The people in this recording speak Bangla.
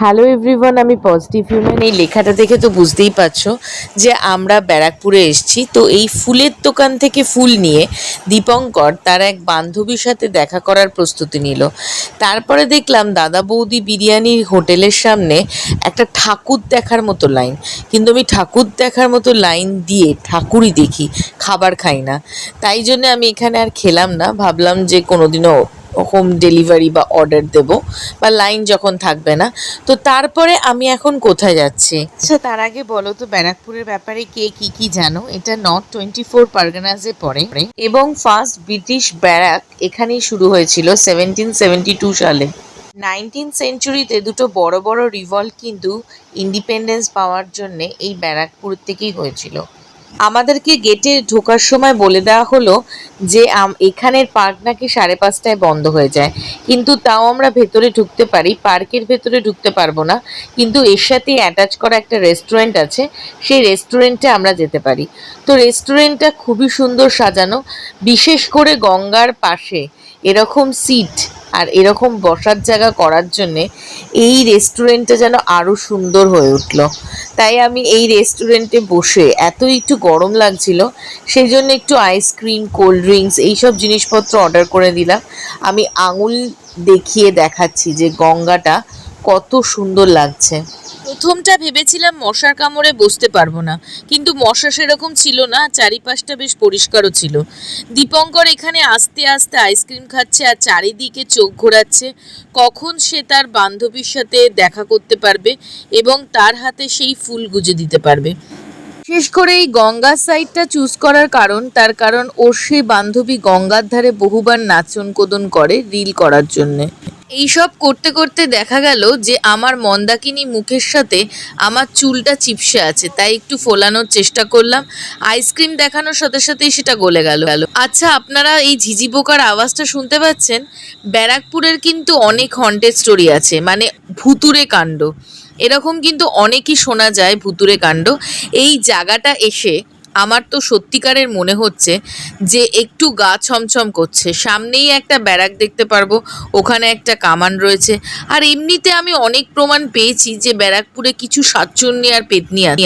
হ্যালো এভরিওয়ান আমি পজিটিভ হিউম্যান এই লেখাটা দেখে তো বুঝতেই পারছ যে আমরা ব্যারাকপুরে এসেছি। তো এই ফুলের দোকান থেকে ফুল নিয়ে দীপঙ্কর তার এক বান্ধবীর সাথে দেখা করার প্রস্তুতি নিল। তারপরে দেখলাম দাদা বৌদি বিরিয়ানির হোটেলের সামনে একটা ঠাকুর দেখার মতো লাইন কিন্তু আমি ঠাকুর দেখার মতো লাইন দিয়ে ঠাকুরই দেখি, খাবার খাই না। তাই জন্য আমি এখানে আর খেলাম না। ভাবলাম যে কোনোদিনও হোম ডেলিভারি বা অর্ডার দেব, বা লাইন যখন থাকবে না। তো তারপরে আমি এখন কোথায় যাচ্ছি? আচ্ছা তার আগে বলো তো, ব্যারাকপুরের ব্যাপারে কে কি কি জানো? এটা নর্থ টোয়েন্টি ফোর পারগানাসে পড়ে। এবং ফার্স্ট ব্রিটিশ ব্যারাক এখানেই শুরু হয়েছিল সেভেন্টিন সেভেন্টি টু সালে। নাইনটিন সেঞ্চুরিতে দুটো বড় বড় রিভল্ট কিন্তু ইন্ডিপেন্ডেন্স পাওয়ার জন্যে এই ব্যারাকপুর থেকেই হয়েছিল। আমাদেরকে গেটে ঢোকার সময় বলে দেওয়া হলো যে এখানের পার্ক নাকি সাড়ে পাঁচটায় বন্ধ হয়ে যায়। কিন্তু তাও আমরা ভেতরে ঢুকতে পারি, পার্কের ভেতরে ঢুকতে পারব না। কিন্তু এর সাথে অ্যাটাচ করা একটা রেস্টুরেন্ট আছে, সেই রেস্টুরেন্টে আমরা যেতে পারি। তো রেস্টুরেন্টটা খুবই সুন্দর সাজানো, বিশেষ করে গঙ্গার পাশে এরকম সিট আর এরকম বসার জায়গা করার জন্যে এই রেস্টুরেন্টটা যেন আরও সুন্দর হয়ে উঠল। তাই আমি এই রেস্টুরেন্টে বসে এত একটু গরম লাগছিল, সেই জন্য একটু আইসক্রিম কোল্ড ড্রিঙ্কস এইসব জিনিসপত্র অর্ডার করে দিলাম। আমি আঙুল দেখিয়ে দেখাচ্ছি যে গঙ্গাটা কত সুন্দর লাগছে। প্রথমটা ভেবেছিলাম মশার কামড়ে বসতে পারব না, কিন্তু মশা সেরকম ছিল না, চারিপাশটা বেশ পরিষ্কারও ছিল। দীপঙ্কর এখানে আস্তে আস্তে আইসক্রিম খাচ্ছে আর চারিদিকে চোখ ঘোরাচ্ছে, কখন সে তার বান্ধবীর সাথে দেখা করতে পারবে এবং তার হাতে সেই ফুল গুজে দিতে পারবে। বিশেষ করে এই গঙ্গার সাইডটা চুজ করার কারণ, তার কারণ ওর সেই বান্ধবী গঙ্গার ধারে বহুবার নাচন কোদন করে রিল করার জন্যে। এইসব করতে করতে দেখা গেল যে আমার মন্দাকিনী মুখের সাথে আমার চুলটা চিপসে আছে, তাই একটু ফোলানোর চেষ্টা করলাম। আইসক্রিম দেখানোর সাথে সাথেই সেটা গলে গেল। আচ্ছা আপনারা এই ঝিঝি পোকার আওয়াজটা শুনতে পাচ্ছেন? ব্যারাকপুরের কিন্তু অনেক হন্টেড স্টোরি আছে মানে ভুতুরে কাণ্ড। এরকম কিন্তু অনেকই শোনা যায় ভুতুরে কাণ্ড। এই জায়গাটা এসে আমার তো সত্যিকারের মনে হচ্ছে যে একটু গা ছমছম করছে। সামনেই একটা ব্যারাক দেখতে পারব, ওখানে একটা কামান রয়েছে। আর এমনিতে আমি অনেক প্রমাণ পেয়েছি যে ব্যারাকপুরে কিছু সাতচন্নি আর পেতনি আছে।